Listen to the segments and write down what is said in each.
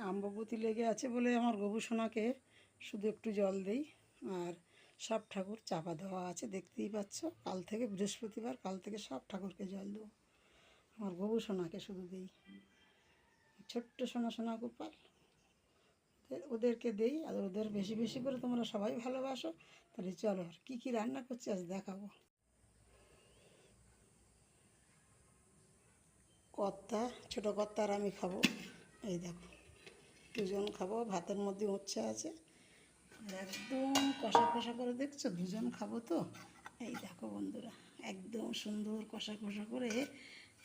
আম্বপতি লেগে আছে বলে আমার গবেষণাকে শুধু একটু জল দেই। আর সব ঠাকুর চাপা দেওয়া আছে, দেখতেই পাচ্ছ। কাল থেকে বৃহস্পতিবার, কাল থেকে সব ঠাকুরকে জল দেবো। আমার গবেষণাকে শুধু দেই। ছোট্ট সোনা সোনা গোপাল। ওদেরকে দেই, আর ওদের বেশি বেশি করে তোমরা সবাই ভালোবাসো। তাহলে চলো আর কী কী রান্না করছি আজ দেখাবো। কর্তা, ছোটো কর্তা আর আমি খাব। এই দেখো। দুজন খাব, ভাতের মধ্যে উচ্ছে আছে। একদম কষা কষা করে দেখছ, দুজন খাব তো? এই দেখো বন্ধুরা, একদম সুন্দর কষা কষা করে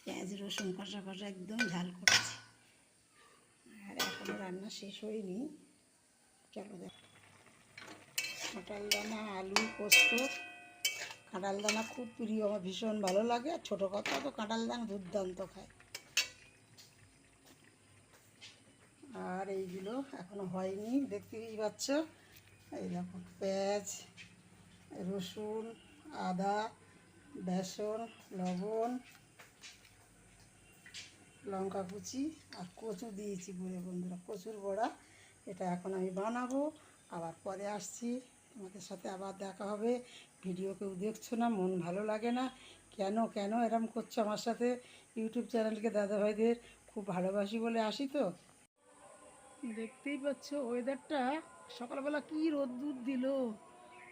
পেঁয়াজ, রসুন কষা কষা একদম ঝাল করেছি। আর এখনও রান্না শেষ হয়নি। চলো দেখো। কাঁঠাল দানা, আলু, পোস্ত। কাঁঠাল দানা খুব প্রিয়, আমার ভীষণ ভালো লাগে। আর ছোটো কথা তো কাঁঠাল দানা দুর্দান্ত খায় আর এইগুলো এখনও হয়নি দেখতেই পাচ্ছ এই দেখো, পেঁয়াজ, রসুন, আদা, বেসন, লবণ, লঙ্কা কুচি আর কচু দিয়েছি গুঁড়ে বন্ধুরা, কচুর বড়া। এটা এখন আমি বানাবো, আবার পরে আসছি। তোমাদের সাথে আবার দেখা হবে। ভিডিও কেউ দেখছ না, মন ভালো লাগে না। কেন কেন এরম করছ আমার সাথে? ইউটিউব চ্যানেলকে দাদাভাইদের খুব ভালোবাসি বলে আসি তো। দেখতেই পাচ্ছ ওয়েদারটা সকালবেলা কি রোদ্দুর দিল,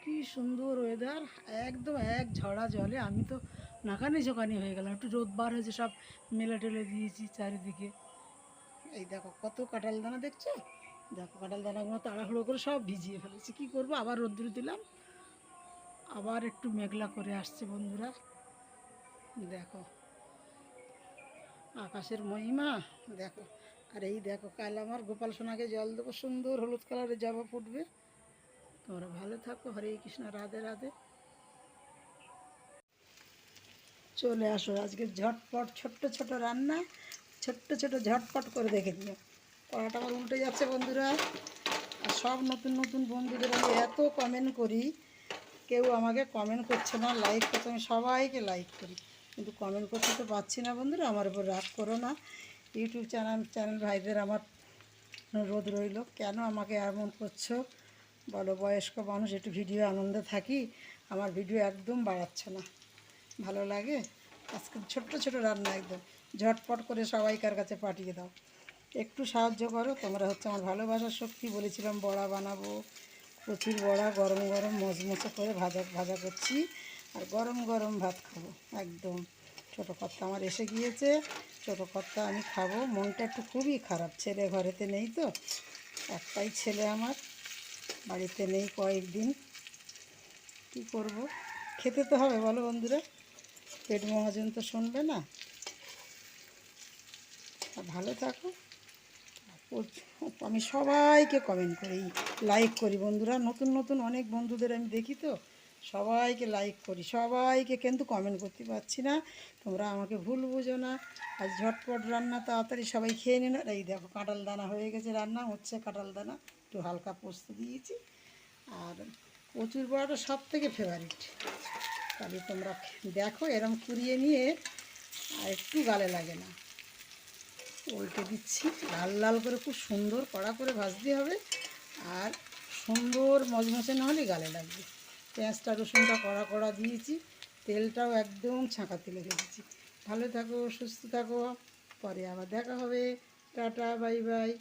কি সুন্দর ওয়েদার একদম এক ঝড়া জলে। আমি তো নাকানি ঝোকানি হয়ে গেলাম, একটু রোদ বার হয়েছে, সব মেলে টেলে দিয়েছি চারিদিকে। এই দেখো কত কাঁঠাল দানা দেখছ? দেখো কাঁঠাল দানাগুলো তাড়াহুড়ো করে সব ভিজিয়ে ফেলেছি। কি করব? আবার রোদ্দুর দিলাম। আবার একটু মেঘলা করে আসছে বন্ধুরা। দেখো, আকাশের মহিমা, দেখো। আর এই দেখো, কাল আমার গোপাল সোনাকে জল দেবো, সুন্দর হলুদ কালারের জবা ফুটবে। তোমরা ভালো থাকো, হরে কৃষ্ণ, রাধে রাধে। চলে আসো আজকে ঝটপট, ছোট্ট ছোট রান্না, ছোট্ট ছোট ঝটপট করে দেখে দিও কড়াটা আমার উল্টে যাচ্ছে বন্ধুরা। আর সব নতুন নতুন বন্ধুদের আমি এত কমেন্ট করি, কেউ আমাকে কমেন্ট করছে না লাইক করছে, আমি সবাইকে লাইক করি। কিন্তু কমেন্ট করতে তো পারছি না বন্ধুরা, আমার উপর রাগ করো না। ইউটিউব চ্যানেল চ্যানেল ভাইদের আমার রোদ রইল, কেন আমাকে এমন করছ? বলো, বয়স্ক মানুষ, একটু ভিডিও আনন্দে থাকি, আমার ভিডিও একদম বাড়াচ্ছ না। ভালো লাগে? আজকে ছোট্ট ছোট রান্না একদম। ঝটপট করে সবাইকার কাছে পাঠিয়ে দাও। একটু সাহায্য করো, তোমরা হচ্ছে আমার ভালোবাসার শক্তি বলেছিলাম, বড়া বানাবো। প্রচুর বড়া, গরম গরম মচমচে করে ভাজা ভাজা করছি। আর গরম গরম ভাত খাব, একদম। ছোটো কর্তা আমার এসে গিয়েছে। ছোটো কর্তা আমি খাব। মনটা একটু খুবই খারাপ। ছেলে ঘরেতে নেই তো। একটাই ছেলে আমার। বাড়িতে নেই কয়েকদিন। কি করব? খেতে তো হবে, বলো বন্ধুরা। পেট মহাজন তো শুনবে না। ভালো থাকো। আমি সবাইকে কমেন্ট করি লাইক করি। বন্ধুরা, নতুন নতুন অনেক বন্ধুদের আমি দেখি তো। সবাইকে লাইক করি, সবাইকে কিন্তু কমেন্ট করতে পারছি না। তোমরা আমাকে ভুল বুঝো না। আজ ঝটপট রান্না তাড়াতাড়ি সবাই খেয়ে নিন এই দেখো কাঁঠাল দানা হয়ে গেছে রান্না, হচ্ছে কাঁঠাল দানা। একটু হালকা পোস্ত দিয়েছি। আর কচুর বড়াটা সব থেকে ফেভারিট তাহলে তোমরা দেখো, এরম কুড়িয়ে নিয়ে আর একটু গালে লাগে না। উল্টে দিচ্ছি, লাল লাল করে খুব সুন্দর কড়া করে ভাজতে হবে। আর সুন্দর মচমচে না হলে গালে লাগবে। পেঁয়াজটা রসুনটা কড়া কড়া দিয়েছি, তেলটাও একদম ছাঁকা তেলে রেখেছি ভালো থাকো, সুস্থ থাকো, পরে আবার দেখা হবে। Tata, bye bye.